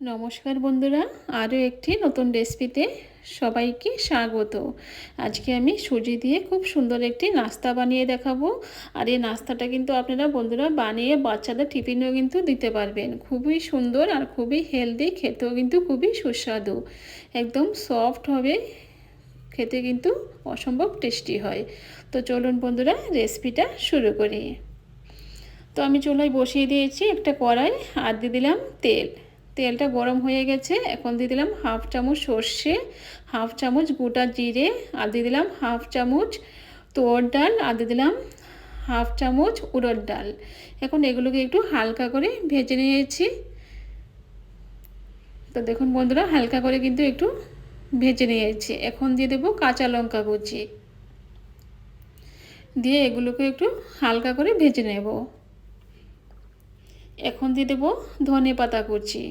নমস্কার বন্ধুরা, আরও একটি নতুন রেসিপিতে সবাইকে স্বাগত। আজকে আমি সুজি দিয়ে খুব সুন্দর একটি নাস্তা বানিয়ে দেখাবো। আর এই নাস্তাটা কিন্তু আপনারা বন্ধুরা বানিয়ে বাচ্চাদের টিফিনেও কিন্তু দিতে পারবেন। খুবই সুন্দর আর খুবই হেলদি খেতেও কিন্তু খুবই সুস্বাদু। একদম সফট হবে, খেতে কিন্তু অসম্ভব টেস্টি হয়। তো চলুন বন্ধুরা রেসিপিটা শুরু করি। তো আমি চুলায় বসিয়ে দিয়েছি একটা কড়াই, আর দিয়ে দিলাম তেল। তেলটা গরম হয়ে গেছে। এখন দিয়ে দিলাম হাফ চামচ সর্ষে, হাফ চামচ গোটা জিরে, আর দিয়ে দিলাম হাফ চামচ তোর ডাল, আর দিয়ে দিলাম হাফ চামচ উড়দ ডাল। এখন এগুলোকে একটু হালকা করে ভেজে নিয়েছি। তো দেখুন বন্ধুরা, হালকা করে কিন্তু একটু ভেজে নিয়েছি। এখন দিয়ে দেবো কাঁচা লঙ্কা কুচি। দিয়ে এগুলোকে একটু হালকা করে ভেজে নেব। এখন দিয়ে দেবো ধনে পাতা কুচি।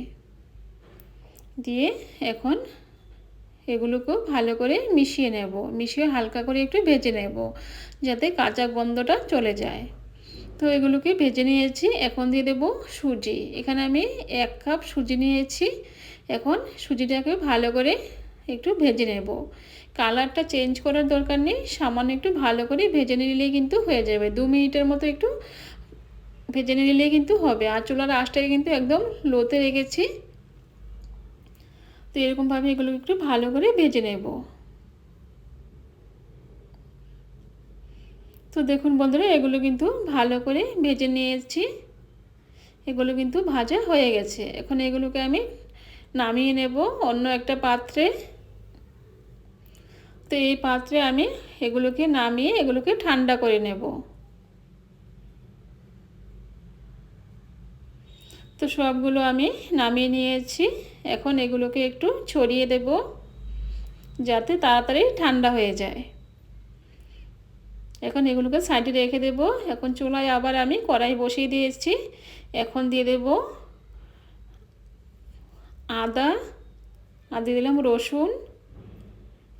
দিয়ে এখন এগুলোকেও ভালো করে মিশিয়ে নেব। মিশিয়ে হালকা করে একটু ভেজে নেব যাতে কাঁচা গন্ধটা চলে যায়। তো এগুলোকে ভেজে নিয়েছি। এখন দিয়ে দেব সুজি। এখানে আমি এক কাপ সুজি নিয়েছি। এখন সুজিটাকে ভালো করে একটু ভেজে নেব। কালারটা চেঞ্জ করার দরকার নেই। সামান্য একটু ভালো করে ভেজে নিলেই কিন্তু হয়ে যাবে। দু মিনিটের মতো একটু ভেজে নিলেই কিন্তু হবে। আর চুলার আঁচটাকে কিন্তু একদম লোতে রেখেছি। তো এরকমভাবে এগুলো একটু ভালো করে ভেজে নেব। তো দেখুন বন্ধুরা, এগুলো কিন্তু ভালো করে ভেজে নিয়েছি। এগুলো কিন্তু ভাজা হয়ে গেছে। এখন এগুলোকে আমি নামিয়ে নেব অন্য একটা পাত্রে। তো এই পাত্রে আমি এগুলোকে নামিয়ে এগুলোকে ঠান্ডা করে নেব। তো সবগুলো আমি নামিয়ে নিয়েছি। এখন এগুলোকে একটু ছড়িয়ে দেব যাতে তাড়াতাড়ি ঠান্ডা হয়ে যায়। এখন এগুলোকে সাইডে রেখে দেব। এখন চুলায় আবার আমি কড়াই বসিয়ে দিয়েছি। এখন দিয়ে দেব আদা, আর দিয়ে দিলাম রসুন,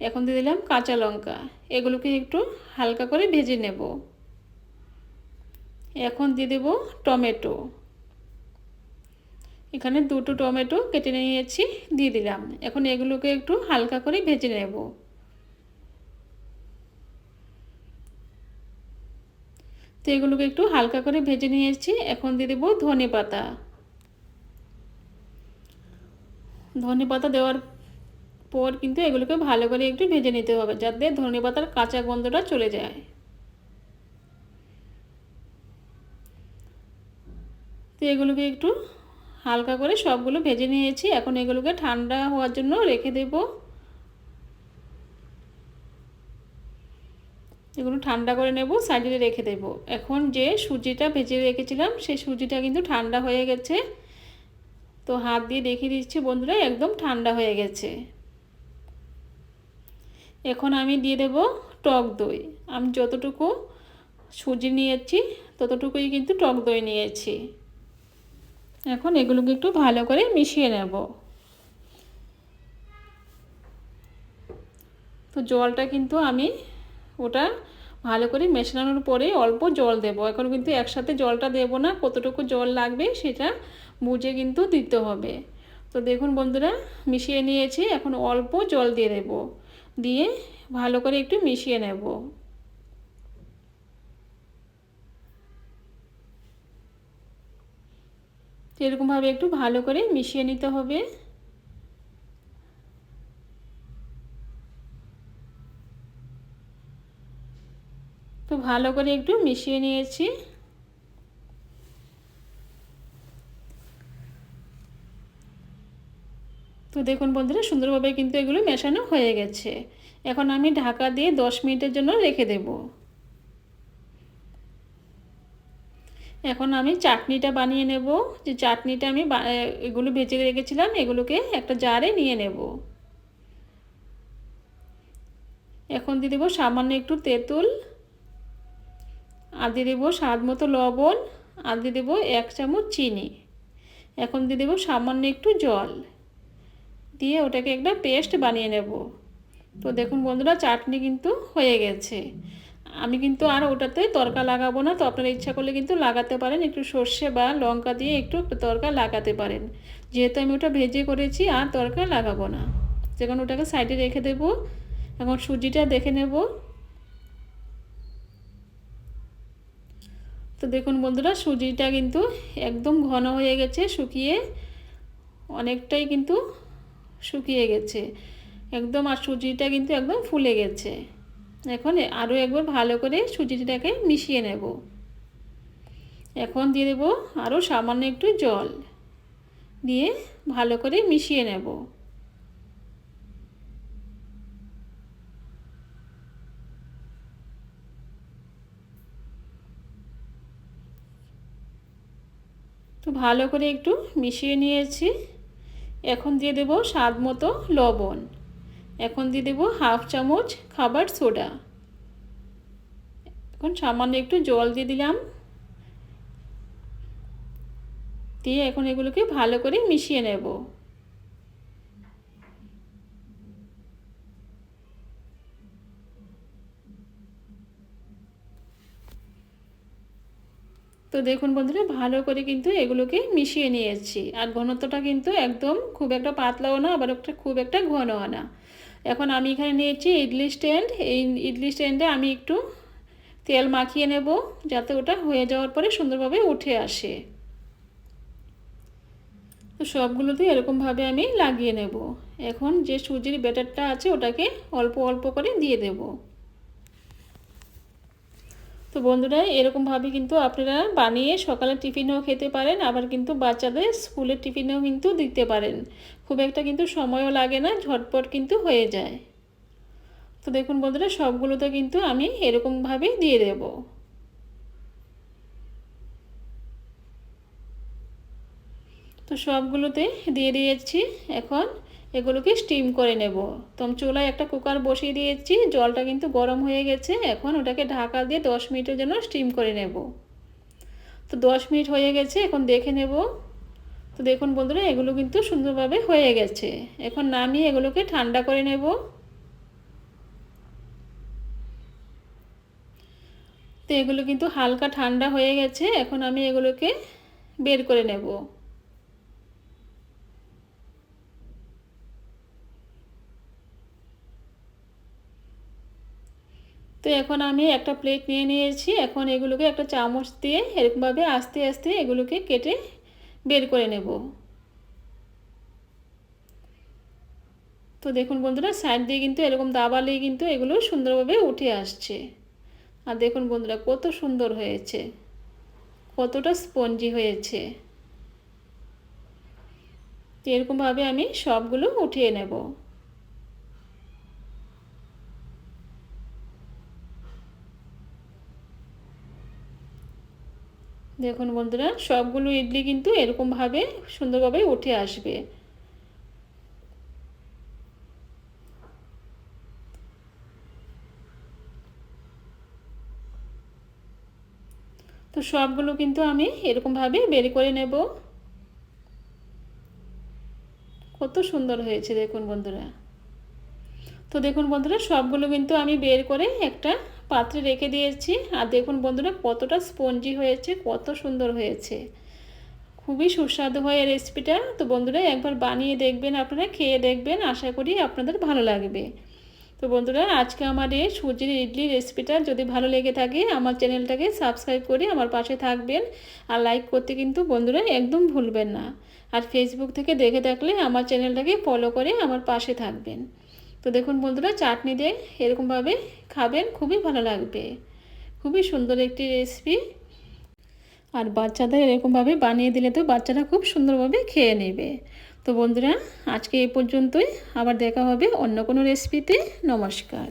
এখন দিয়ে দিলাম কাঁচা লঙ্কা। এগুলোকে একটু হালকা করে ভেজে নেব। এখন দিয়ে দেব টমেটো। এখানে দুটো টমেটো কেটে নিয়েছি, দিয়ে দিলাম। এখন এগুলোকে একটু হালকা করে ভেজে নেব। তো এগুলোকে একটু হালকা করে ভেজে নিয়েছি, এখন দিয়ে দেবো ধনে পাতা। ধনে পাতা দেওয়ার পর কিন্তু এগুলোকে ভালো করে একটু ভেজে নিতে হবে, যাতে ধনে পাতার কাঁচা গন্ধটা চলে যায়। তো এগুলোকে একটু হালকা করে সবগুলো ভেজে নিয়েছি। এখন এগুলোকে ঠান্ডা হওয়ার জন্য রেখে দেব। এগুলো ঠান্ডা করে নেব, সাইডে রেখে দেব। এখন যে সুজিটা ভেজে রেখেছিলাম, সেই সুজিটা কিন্তু ঠান্ডা হয়ে গেছে। তো হাত দিয়ে দেখিয়ে দিচ্ছি বন্ধুরা, একদম ঠান্ডা হয়ে গেছে। এখন আমি দিয়ে দেব টক দই। আমি যতটুকু সুজি নিয়েছি, ততটুকুই কিন্তু টক দই নিয়েছি। এখন এগুলোকে একটু ভালো করে মিশিয়ে নেব। তো জলটা কিন্তু আমি ওটা ভালো করে মেশানোর পরে অল্প জল দেব। এখন কিন্তু একসাথে জলটা দেব না, কতটুকু জল লাগবে সেটা বুঝে কিন্তু দিতে হবে। তো দেখুন বন্ধুরা, মিশিয়ে নিয়েছি, এখন অল্প জল দিয়ে দেব। দিয়ে ভালো করে একটু মিশিয়ে নেব। এরকমভাবে একটু ভালো করে মিশিয়ে নিতে হবে। তো ভালো করে একটু মিশিয়ে নিয়েছি। তো দেখুন বন্ধুরা, সুন্দরভাবে কিন্তু এগুলো মেশানো হয়ে গেছে। এখন আমি ঢাকা দিয়ে দশ মিনিটের জন্য রেখে দেবো। এখন আমি চাটনিটা বানিয়ে নেব। যে চাটনিটা আমি এগুলো ভেজে রেখেছিলাম, এগুলোকে একটা জারে নিয়ে নেব। এখন দিয়ে দেবো সামান্য একটু তেঁতুল। আর দিয়ে দেবো স্বাদ মতো লবণ। আর দিয়ে দেবো এক চামচ চিনি। এখন দিয়ে দেবো সামান্য একটু জল। দিয়ে ওটাকে একটা পেস্ট বানিয়ে নেব। তো দেখুন বন্ধুরা, চাটনি কিন্তু হয়ে গেছে। আমি কিন্তু আর ওটাতে তরকা লাগাবো না। তো আপনারা ইচ্ছা করলে কিন্তু লাগাতে পারেন। একটু সর্ষে বা লঙ্কা দিয়ে একটু তরকা লাগাতে পারেন। যেহেতু আমি ওটা ভেজে করেছি, আর তরকা লাগাবো না। যখন ওটাকে সাইডে রেখে দেব, এখন সুজিটা দেখে নেব। তো দেখুন বন্ধুরা, সুজিটা কিন্তু একদম ঘন হয়ে গেছে, শুকিয়ে অনেকটাই কিন্তু শুকিয়ে গেছে। একদম আর সুজিটা কিন্তু একদম ফুলে গেছে। এখন আরও একবার ভালো করে সুজিটাকে মিশিয়ে নেব। এখন দিয়ে দেব আরও সামান্য একটু জল দিয়ে ভালো করে মিশিয়ে নেব। তো ভালো করে একটু মিশিয়ে নিয়েছি। এখন দিয়ে দেব স্বাদ মতো লবণ। এখন দিয়ে দেব হাফ চামচ খাবার সোডা। এখন সামান্য একটু জল দিয়ে দিলাম। দিয়ে এখন এগুলোকে ভালো করে মিশিয়ে নেব। তো দেখুন বন্ধুরা, ভালো করে কিন্তু এগুলোকে মিশিয়ে নিয়েছি। আর ঘনত্বটা কিন্তু একদম খুব একটা পাতলাও না, আবার একটা খুব একটা ঘনও না। এখন আমি এখানে নিয়েছি ইডলি স্ট্যান্ড। এই ইডলি স্ট্যান্ডে আমি একটু তেল মাখিয়ে নেব যাতে ওটা হয়ে যাওয়ার পরে সুন্দরভাবে উঠে আসে। তো সবগুলোতে এরকমভাবে আমি লাগিয়ে নেব। এখন যে সুজির ব্যাটারটা আছে ওটাকে অল্প অল্প করে দিয়ে দেবো। তো বন্ধুরা এরকমভাবে কিন্তু আপনারা বানিয়ে সকালে টিফিনেও খেতে পারেন, আবার কিন্তু বাচ্চাদের স্কুলের টিফিনেও কিন্তু দিতে পারেন। খুব একটা কিন্তু সময়ও লাগে না, ঝটপট কিন্তু হয়ে যায়। তো দেখুন বন্ধুরা, সবগুলোতে কিন্তু আমি এরকমভাবেই দিয়ে দেব। তো সবগুলোতে দিয়ে দিয়েছি। এখন এগুলোকে স্টিম করে নেব। তো চুলায় একটা কুকার বসিয়ে দিয়েছি। জলটা কিন্তু গরম হয়ে গেছে। এখন ওটাকে ঢাকা দিয়ে দশ মিনিটের জন্য স্টিম করে নেব। তো দশ মিনিট হয়ে গেছে। এখন দেখে নেব। তো দেখুন বন্ধুরা, এগুলো কিন্তু সুন্দরভাবে হয়ে গেছে। এখন নামিয়ে এগুলোকে ঠান্ডা করে নেব। তো এগুলো কিন্তু হালকা ঠান্ডা হয়ে গেছে। এখন আমি এগুলোকে বের করে নেব। তো এখন আমি একটা প্লেট নিয়ে নিয়েছি। এখন এগুলোকে একটা চামচ দিয়ে এরকমভাবে আস্তে আস্তে এগুলোকে কেটে বের করে নেব। তো দেখুন বন্ধুরা সাইড দিয়ে কিন্তু এরকম দাবালেই কিন্তু এগুলো সুন্দরভাবে উঠে আসছে। আর দেখুন বন্ধুরা, কত সুন্দর হয়েছে। কতটা স্পঞ্জি হয়েছে। এরকমভাবে আমি সবগুলো উঠিয়ে নেব। দেখুন বন্ধুরা, সবগুলো ইডলি কিন্তু এরকমভাবে সুন্দরভাবে উঠে আসবে। তো সবগুলো কিন্তু আমি এরকমভাবে বের করে নেব। কত সুন্দর হয়েছে দেখুন বন্ধুরা। তো দেখুন বন্ধুরা, সবগুলো কিন্তু আমি বের করে একটা পাত্রে রেখে দিয়েছি। আর দেখুন বন্ধুরা, কতটা স্পঞ্জি হয়েছে, কত সুন্দর হয়েছে। খুবই সুস্বাদু হয় এই রেসিপিটা তো বন্ধুরা, একবার বানিয়ে দেখবেন আপনারা, খেয়ে দেখবেন, আশা করি আপনাদের ভালো লাগবে। তো বন্ধুরা, আজকে আমার এই সুজির ইডলি রেসিপিটা যদি ভালো লেগে থাকে, আমার চ্যানেলটাকে সাবস্ক্রাইব করে আমার পাশে থাকবেন। আর লাইক করতে কিন্তু বন্ধুরা একদম ভুলবেন না। আর ফেসবুক থেকে দেখে থাকলে আমার চ্যানেলটাকে ফলো করে আমার পাশে থাকবেন। তো দেখুন বন্ধুরা, চাটনি দিয়ে এরকমভাবে খাবেন, খুবই ভালো লাগবে। খুবই সুন্দর একটি রেসিপি আর বাচ্চাদের এরকমভাবে বানিয়ে দিলে তো বাচ্চারা খুব সুন্দরভাবে খেয়ে নেবে। তো বন্ধুরা, আজকে এই পর্যন্তই। আবার দেখা হবে অন্য কোনো রেসিপিতে নমস্কার।